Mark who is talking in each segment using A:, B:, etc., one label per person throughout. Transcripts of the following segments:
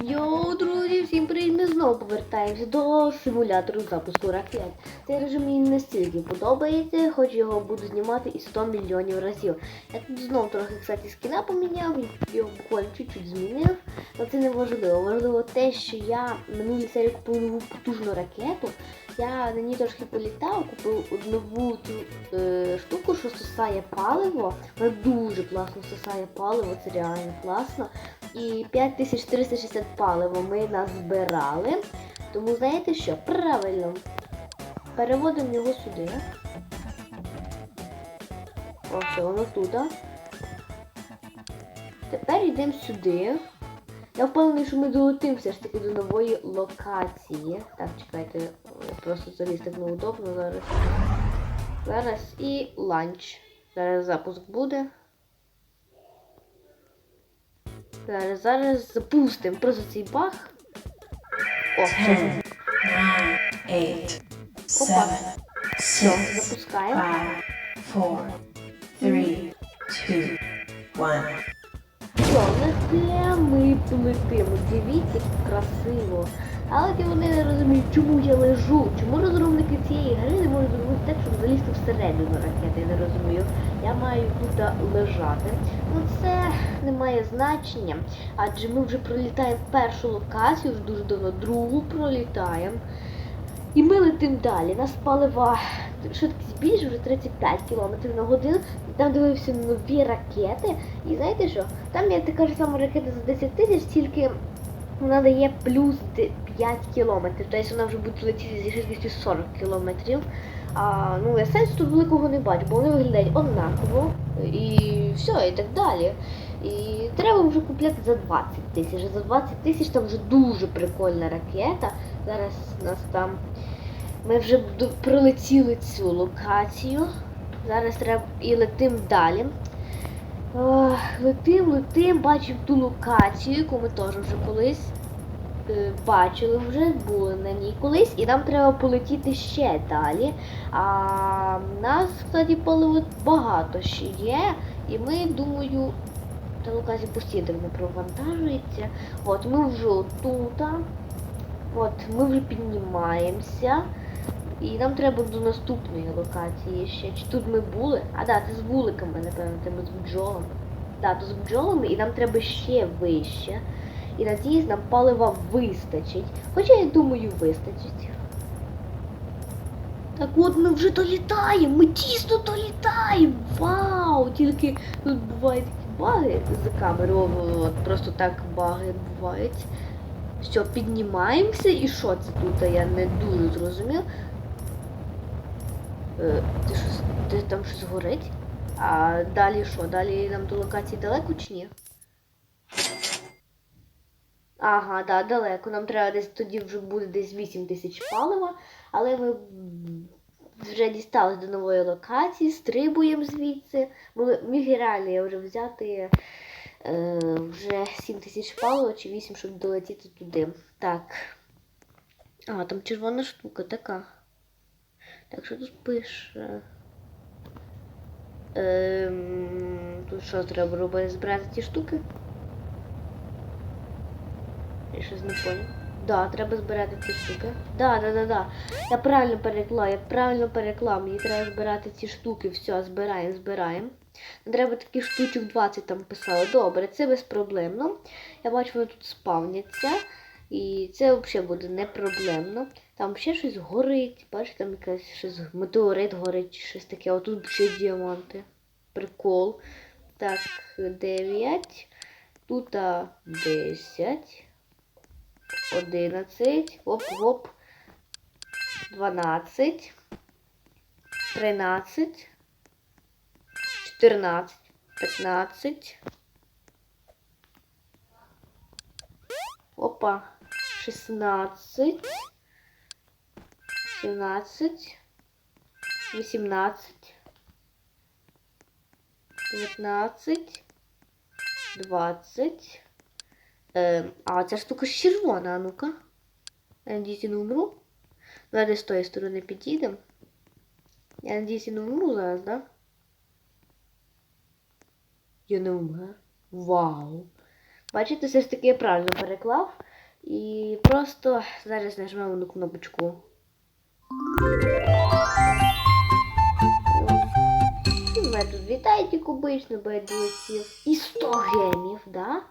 A: Йоу, друзі, всім привіт! Ми знову повертаємося до симулятору запуску ракет. Цей режим мені настільки подобається, хоч його буду знімати і 100 мільйонів разів. Я тут знову трохи, кстати, скіна поміняв, його буквально чуть-чуть змінив. Але це не важливо. Важливо те, що я минулій серії купив нову потужну ракету. Я на ній трошки політав, купив нову цю е, штуку, що сосає паливо. Вона дуже класно сосає паливо, це реально класно. І 5460 палива ми назбирали. Тому знаєте що? Правильно. Переводимо його сюди. О, все, воно тут. Тепер йдемо сюди. Я впевнений, що ми долетимо все ж таки до нової локації. Так, чекайте, просто залізти так неудобно зараз. Зараз і ланч. Зараз запуск буде. Зараз, зараз запустимо просто цей баг. О, все. Опа. Все, запускаємо.
B: five, four, three, two, one.
A: Що, летимо, і полетимо. Дивіться, як красиво. Але вони не розуміють, чому я лежу, чому розробники цієї гри не можуть зробити так, щоб залізти всередину ракети, я не розумію. Я маю тут лежати. Ну це не має значення, адже ми вже пролітаємо першу локацію, вже дуже давно другу пролітаємо. І ми летимо далі. Нас палива швидкість більше, вже 35 км на годину. Там дивився нові ракети. І знаєте що? Там є така ж сама ракета за 10 тисяч, тільки вона дає плюс 5 кілометрів. Тобто вона вже буде летіти зі швидкістю 40 кілометрів. А, ну я сенсу тут великого не бачу, бо вони виглядають однаково і все, і так далі. І треба вже купляти за 20 тисяч. За 20 тисяч там вже дуже прикольна ракета. Зараз нас там. Ми вже пролетіли цю локацію. Зараз треба і летим далі. Летим, летим, бачимо ту локацію, яку ми теж вже колись бачили, вже були на ній колись, і нам треба полетіти ще далі. А нас, кстати, паливо багато ще є, і ми, думаю, та локація постійно провантажується. От ми вже тут. От, ми вже піднімаємося. І нам треба до наступної локації ще. Чи тут ми були? А да, це з вуликами, напевно, це ми з бджолами. Да, то з бджолами, і нам треба ще вище. І надіюсь, нам палива вистачить. Хоча я думаю, вистачить. Так от ми вже долітаємо, ми дійсно долітаємо. Вау! Тільки тут бувають такі баги з камерою, от просто так баги бувають. Що, піднімаємося і що це тут? Я не дуже зрозумів. Е, ти щось, ти там щось горить? А далі що? Далі нам до локації далеко чи ні? Ага, да, далеко. Нам треба десь тоді вже буде десь 8 тисяч палива, але ми вже дістались до нової локації, стрибуємо звідси. Міг реально я вже взяти е, вже 7 тисяч палива чи 8, щоб долетіти туди. Так. А, там червона штука така. Так, що тут пише? Ем, тут що треба робити? Збирати ті штуки? Я щось не понял. Да, треба збирати ці штуки. Да, да, да, да. Я правильно переклала, я правильно переклала. Мені треба збирати ці штуки. Все, збираємо, збираємо. Треба таких штучок 20 там писали. Добре, це безпроблемно. Я бачу, вони тут спавняться. І це взагалі буде не проблемно. Там ще щось горить. Бачите, там якась щось метеорит горить, щось таке. Отут ще діаманти. Прикол. Так, 9. Тут 10. 11. Оп, оп. 12. 13. 14. 15. Опа. 16. 17. 18. 19. 20. Ем, а ця штука червона, а ну-ка. Я надіюсь, я не умру. Давайте з тої сторони підійдемо. Я надіюсь, я не умру зараз, да? Я не умер. Вау. Бачите, все ж таки я правильно переклав. І просто зараз нажмемо на кнопочку. І тут вітайте кубично, байдулетів. І 100 гемів, да?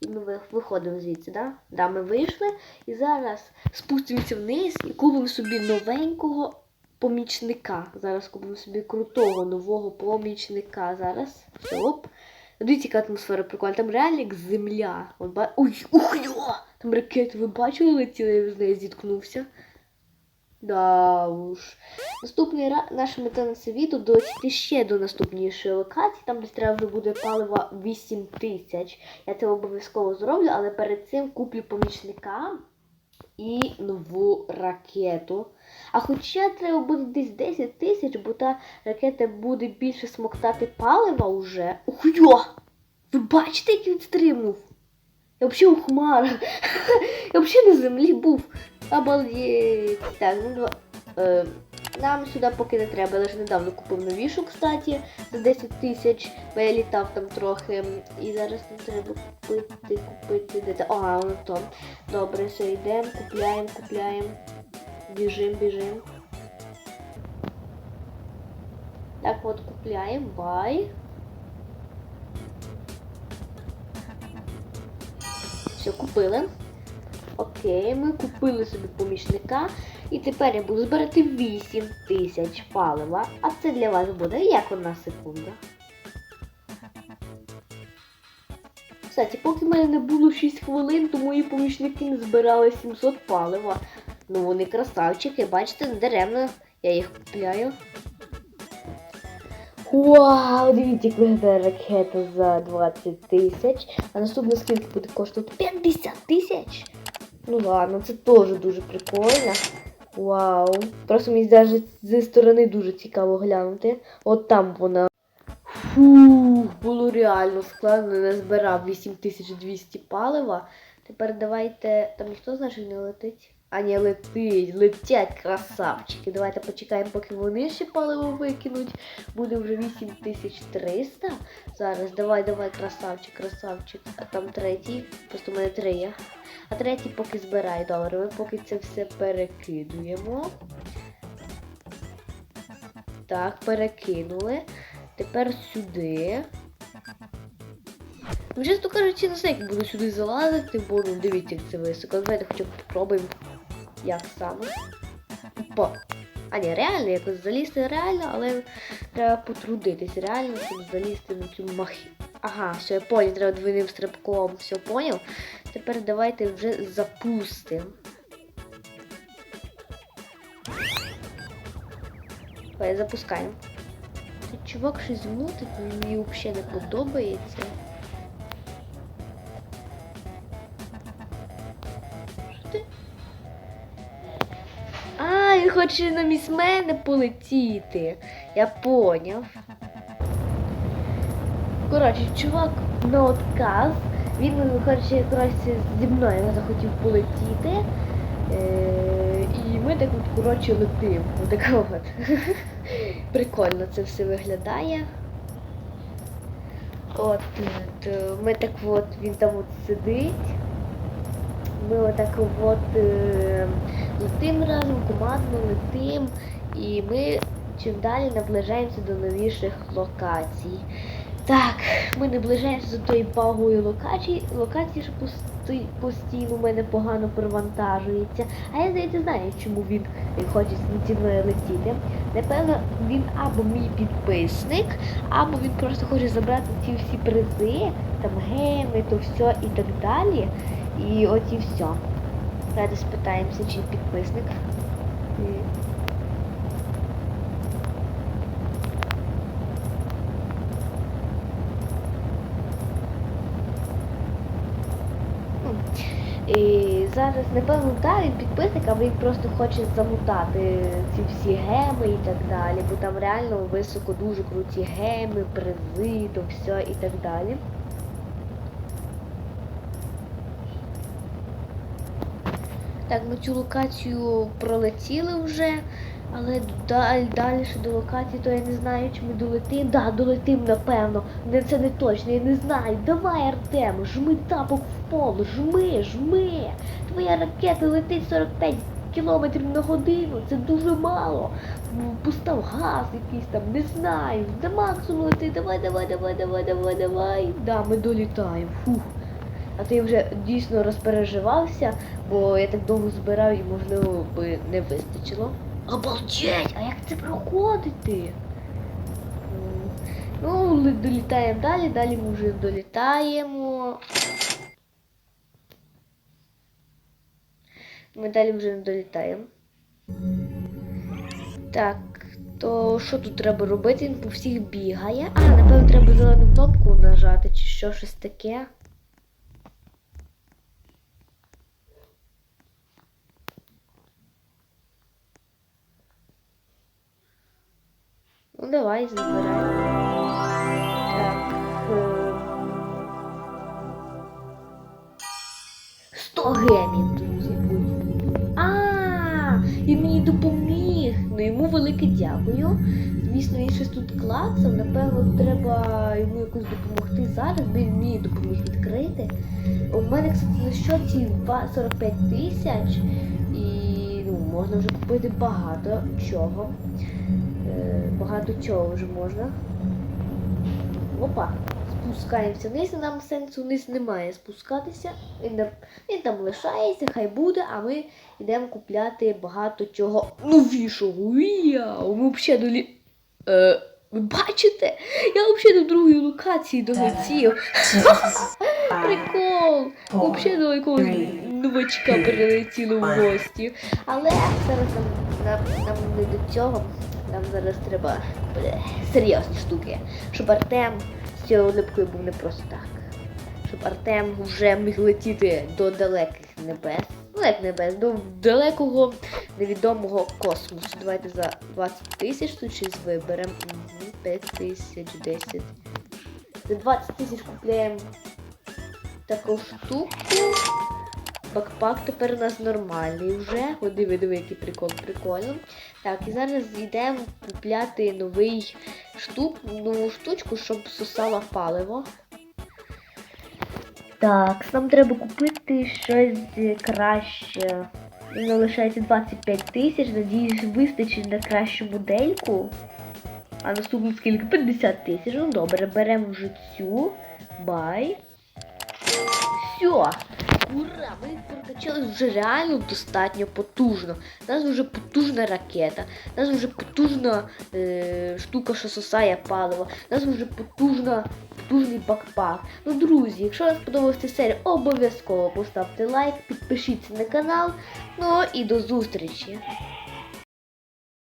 A: І ми виходимо звідси, да? Да, ми вийшли. І зараз спустимося вниз і купимо собі новенького помічника. Зараз купимо собі крутого нового помічника. Зараз. Все, оп. Дивіться, яка атмосфера прикольна. Там реально як земля. Ой, ух йо! Там ракети, ви бачили, летіли, я з нею зіткнувся. Да уж. Наступний раз наша мета на це відео долетіти ще до наступнішої локації, там десь треба вже буде палива 8 тисяч. Я це обов'язково зроблю, але перед цим куплю помічника і нову ракету. А хоча треба буде десь 10 тисяч, бо та ракета буде більше смоктати палива уже. Ух йо! Ви бачите, як він стрибнув? Я взагалі у хмарах. Я взагалі на землі був. Обалдеть. Так, ну два. Е, нам сюди поки не треба, я лише недавно купив новішу, кстати, за 10 тисяч, бо я літав там трохи. І зараз нам треба купити, купити. Де це? Ага, воно то. Добре, все, йдемо, купляємо, купляємо. Біжим, біжим. Так от купляємо, бай. Все, купили. Окей, ми купили собі помічника. І тепер я буду збирати 8 тисяч палива. А це для вас буде як одна секунда. Кстати, поки в мене не було 6 хвилин, то мої помічники не збирали 700 палива. Ну вони красавчики, бачите, даремно я їх купляю. Вау, дивіться, як виглядає ракета за 20 тисяч. А наступна скільки буде коштувати? 50 тисяч? Ну ладно, це теж дуже прикольно. Вау. Просто мені навіть зі сторони дуже цікаво глянути. От там вона. Фух, було реально складно, не збирав 8200 палива. Тепер давайте. Там ніхто з наших не летить? А не летить, летять красавчики. Давайте почекаємо, поки вони ще паливо викинуть. Буде вже 8300. Зараз давай, давай, красавчик, красавчик. А там третій. Просто в мене три. А третій поки збирає. Добре, ми поки це все перекидуємо. Так, перекинули. Тепер сюди. Ну, чесно кажучи, не знаю, як буду сюди залазити, бо ну дивіться, як це високо. Давайте хоча б попробуємо. Як саме. Опа. А ні, реально, якось залізти реально, але треба потрудитись реально, щоб залізти на цю махі. Ага, все, я понял, треба двойним стрибком, все поняв. Тепер давайте вже запустимо. Давай, запускаємо. Чувак щось мутить, мені взагалі не подобається. Хоче на міс мене полетіти. Я поняв. Коротше, чувак на отказ. Він хоче коротше, зі мною захотів полетіти. Е, і ми так от, коротше, летимо. Отак от. Прикольно це все виглядає. От, е, ми так от, він там от сидить. Ми отак от е, летим разом, командно летим, і ми чим далі наближаємося до новіших локацій. Так, ми наближаємося до тої багої локації, локації, що постійно у мене погано перевантажується. А я здається знаю, чому він хоче зі мною летіти. Напевно, він або мій підписник, або він просто хоче забрати ці всі призи, там геми, то все і так далі. І от і все. Давайте спитаємося, чи підписник. І зараз, напевно, так, він підписник, а він просто хоче замутати ці всі геми і так далі, бо там реально високо дуже круті геми, призи, то все і так далі. Так, ми цю локацію пролетіли вже. Але далі, далі до локації, то я не знаю, чи ми долетим. Да, долетим, напевно. Не, це не точно, я не знаю. Давай, Артем, жми тапок в пол, жми, жми. Твоя ракета летить 45 кілометрів на годину. Це дуже мало. Постав газ якийсь там, не знаю. До максимуму лети. Давай, давай, давай, давай, давай, давай. Да, ми долітаємо. Фух. А ти вже дійсно розпереживався, бо я так довго збирав і, можливо, би не вистачило. Обалдеть! А як це проходити? Ну, долітаємо далі, далі ми вже долітаємо. Ми далі вже не долітаємо. Так, то що тут треба робити? Він по всіх бігає. А, напевно, треба зелену кнопку нажати, чи що щось таке. Ну давай, забирай. Так. ем. 100 гемів, друзі. А, він мені допоміг. Ну йому велике дякую. Звісно, він щось тут клацав. Напевно, треба йому якось допомогти зараз, бо він мені допоміг відкрити. У мене, кстати, на два- 45 тисяч. І ну, можна вже купити багато чого. Е, багато чого вже можна. Опа, спускаємося вниз, нам сенсу вниз немає спускатися. Він, там- він там лишається, хай буде, а ми йдемо купляти багато чого новішого. Яу, ми взагалі долі. Е, ви бачите? Я взагалі до другої локації долетів. Прикол! Взагалі до якогось новачка перелетіли в гості. Але зараз нам, нам, нам не до цього. Нам зараз треба е, серйозні штуки. Щоб Артем з цією липкою був не просто так. Щоб Артем вже міг летіти до далеких небес. Ну, як небес, до далекого невідомого космосу. Давайте за 20 тисяч тут щось виберемо. 5 тисяч, 10. За 20 тисяч купляємо таку штуку. Бакпак тепер у нас нормальний вже. О, диви, який прикол, прикольно. Так, і зараз йдемо купляти новий штук, нову штучку, щоб сосала паливо. Так, нам треба купити щось краще. Мені лишається 25 тисяч, надіюсь, вистачить на кращу модельку. А наступну скільки? 50 тисяч. Ну добре, беремо вже цю. Бай. Все. Ура! Ми прокачались вже реально достатньо потужно. У нас вже потужна ракета, у нас вже потужна е, штука, що сосає паливо, у нас вже потужна, потужний бакпак. Ну, друзі, якщо вам сподобалася ця серія, обов'язково поставте лайк, підпишіться на канал. Ну і до зустрічі!